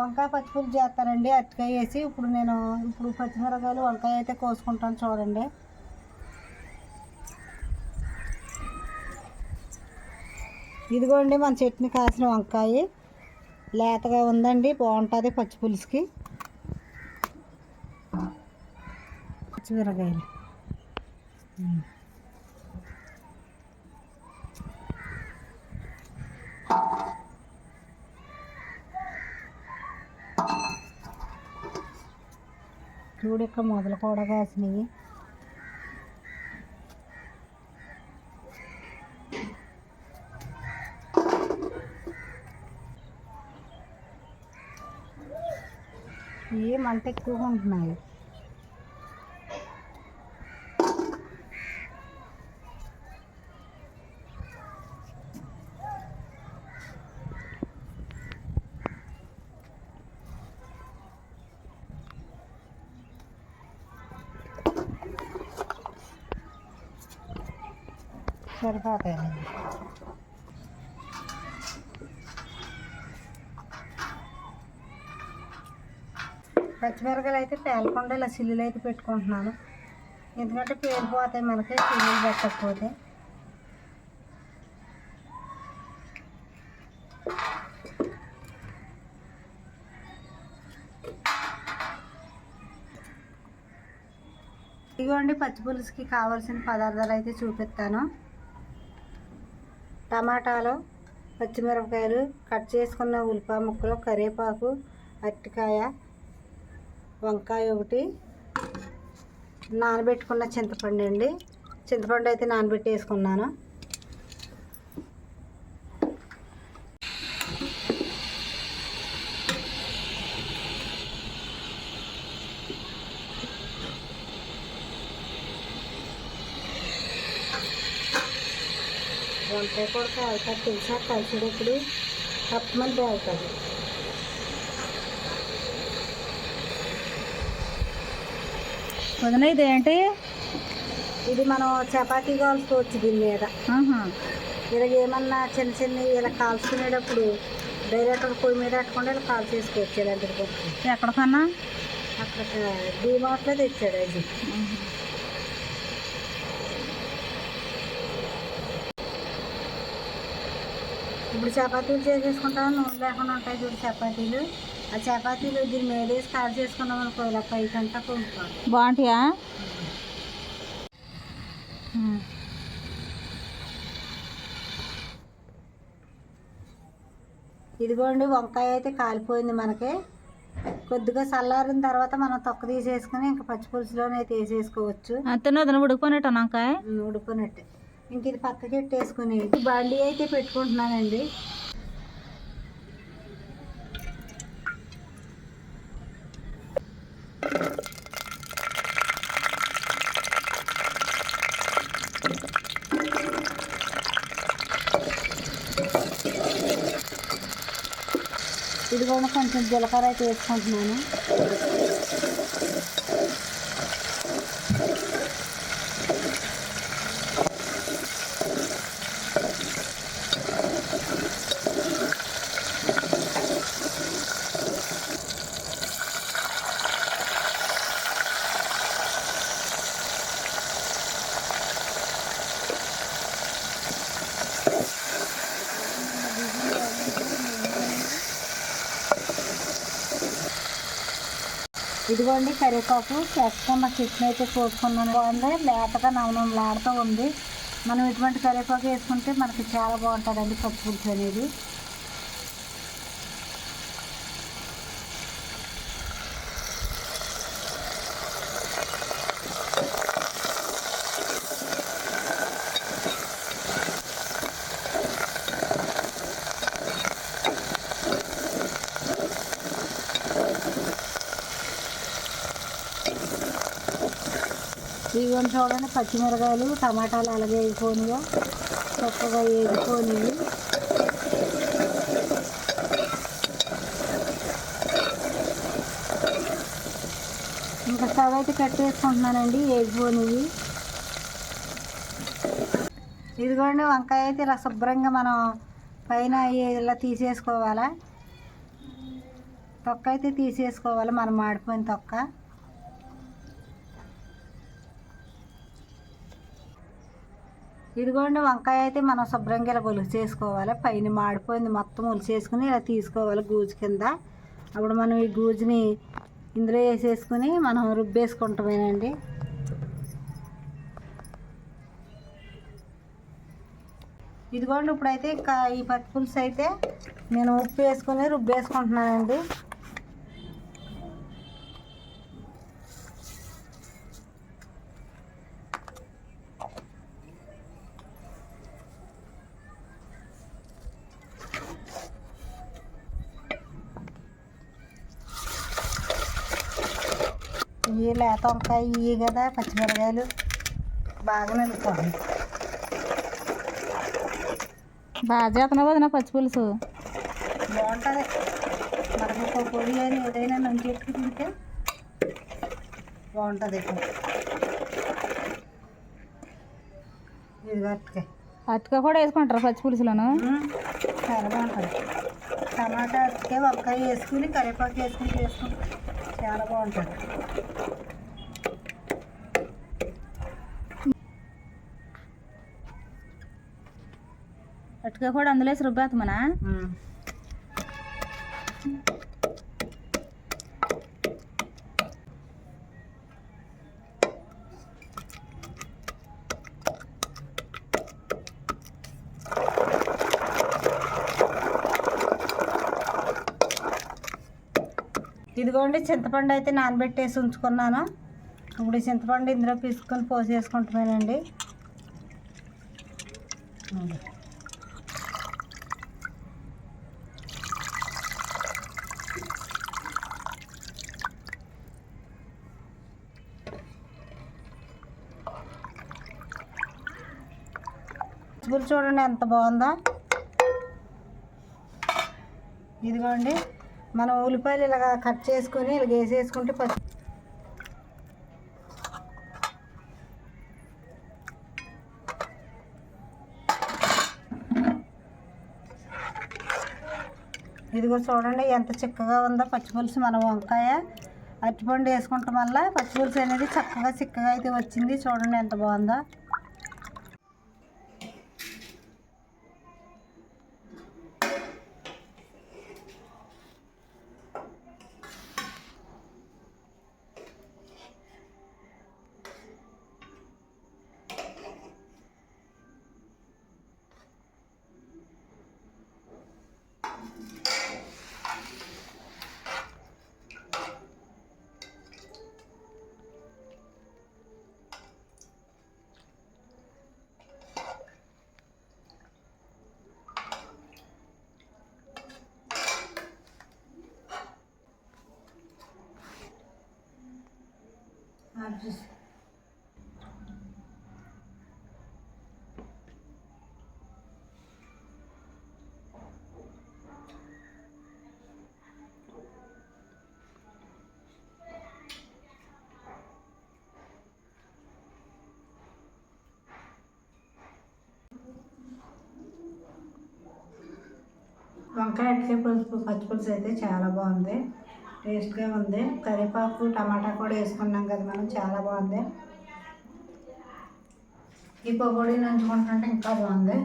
వంకాయ పచ్చిపులుసు చేస్తానండి అరటికాయ వేసి ఇప్పుడు నేను ఇప్పుడు పచ్చిమిరకాయలు వంకాయ అయితే కోసుకుంటాను చూడండి. ఇదిగోండి మన చట్నీ కాసిన వంకాయ. లేతగా ఉందండి. బాగుంటుంది పచ్చిపులుసుకి పచ్చిమిరకాయలు చూడు ఇక్కడ మొదలు కూడా కాసినవి. ఇవి మంట ఎక్కువగా ఉంటున్నాయి? సరిపోతాయండి పచ్చిమిరకాయలు అయితే పేలకుండా ఇలా సిల్లులు అయితే పెట్టుకుంటున్నాను. ఎందుకంటే పేలిపోతాయి మనకి సిల్లులు పెట్టకపోతే. ఇదిగోండి పచ్చి పులుసుకి కావాల్సిన పదార్థాలు అయితే చూపిస్తాను. టమాటాలు పచ్చిమిరపకాయలు కట్ చేసుకున్న ఉల్లిపాయ ముక్కలు కరివేపాకు అరటికాయ వంకాయ ఒకటి నానబెట్టుకున్న చింతపండు అండి. చింతపండు అయితే నానబెట్టేసుకున్నాను. వంకాయ కూడా కాలుతుంది తెలుసా? కలిసేటప్పుడు తప్పమని బాగుతుంది వదిన ఇదేంటి ఇది మనం చపాతీ కాల్చుకోవచ్చు దీని మీద. ఇలా ఏమన్నా చిన్న చిన్న ఇలా కాల్చుకునేటప్పుడు డైరెక్ట్గా పొయ్యి మీద పెట్టుకుంటే ఇలా కాల్ చేసుకోవచ్చు ఇలాంటిది ఎక్కడికన్నా? అక్కడ డీమార్ట్లో తెచ్చాడు అది. ఇప్పుడు చపాతీలు చేసేసుకుంటాం నూనె లేకుండా ఉంటాయి చూడు చపాతీలు. ఆ చపాతీలు దీని మీద వేసి కాల్ చేసుకున్నాం అనుకో ఇలా పైకంతా కొంపుకోవాలి బాగుంటాయా? ఇదిగోండి వంకాయ అయితే కాలిపోయింది మనకి. కొద్దిగా చల్లారిన తర్వాత మనం తొక్క తీసేసుకుని ఇంకా పచ్చిపులుసులోనే అయితే వేసేసుకోవచ్చు అంతే వదిన ఉడికిపోయినట్టు నాకాయ ఉడుకున్నట్టే ఇంక ఇది పక్కకి పెట్టేసుకుని బండి అయితే పెట్టుకుంటున్నానండి. ఇది కూడా కొంచెం జీలకర్ర అయితే వేసుకుంటున్నాను. ఇదిగోండి కరివేపాకు చేసుకున్న కిచెన్ అయితే కోసుకున్నాను బాగుంది. లేతగా నవనవలాడుతూ ఉంది. మనం ఇటువంటి కరివేపాకు వేసుకుంటే మనకి చాలా బాగుంటుందండి పప్పు పులుసు అనేది. ఇవన్నీ చూడండి పచ్చిమిరకాయలు టమాటాలు అలాగే వేగిపోనిగా చక్కగా వేగిపోనివి ఇంకా స్టవ్ అయితే కట్టేసుకుంటున్నానండి వేగిపోనివి ఇదిగోండి వంకాయ అయితే ఇలా శుభ్రంగా మనం పైన ఇలా తీసేసుకోవాలా? తొక్క అయితే తీసేసుకోవాలి మనం మాడిపోయిన తొక్క. ఇదిగోండి వంకాయ అయితే మనం శుభ్రంగా ఇలా గొలుసు చేసుకోవాలి. పైన మాడిపోయింది మొత్తం ఒలిసేసుకుని ఇలా తీసుకోవాలి గూజు కింద. అప్పుడు మనం ఈ గూజుని ఇందులో వేసేసుకుని మనం రుబ్బేసుకుంటామేనండి. ఇదిగోండి ఇప్పుడైతే ఇంకా ఈ పచ్చి పులుసు అయితే నేను ఉప్పు వేసుకొని రుబ్బేసుకుంటున్నానండి. ఇవి లేత వంకాయ ఇవి కదా పచ్చిమిరకాయలు బాగా నలుపుకోండి బాగా చేస్తున్నావు వదిన పచ్చి పులుసు? బాగుంటుంది. మనకు పొడి అని ఏదైనా నుంచి తింటే బాగుంటుంది ఇది కరెక్ట్గా అటుక. కూడా వేసుకుంటారు పచ్చి పులుసులోను? చాలా బాగుంటుంది. టమాటా అరటికాయ వంకాయ వేసుకుని కరివేపాకు వేసుకుని చేసుకుంటే చాలా బాగుంటుంది. అటుక కూడా అందులో వేసి రుబ్బేస్తామనా ఇదిగోండి చింతపండు అయితే నానబెట్టేసి ఉంచుకున్నాను. ఇప్పుడు చింతపండు ఇందులో పిసుకొని పోసేసుకుంటున్నానండి చూడండి ఎంత బాగుందో. ఇదిగోండి. మనం ఉల్లిపాయలు ఇలాగా కట్ చేసుకొని ఇలా వేసేసుకుంటే పచ్చి ఇదిగో చూడండి ఎంత చిక్కగా ఉందో పచ్చిపులుసు మన వంకాయ. అరటిపండు వేసుకుంటాం వల్ల పచ్చిపులుసు అనేది చక్కగా చిక్కగా అయితే వచ్చింది. చూడండి ఎంత బాగుందో. వంకాయ అట్లే పులుసు? పచ్చి పులుసు అయితే చాలా బాగుంది. టేస్ట్గా ఉంది. కరివేపాకు టమాటా కూడా వేసుకున్నాం కదా మనం చాలా బాగుంది. ఈ పకోడీ నంచుకుంటుంటే ఇంకా బాగుంది.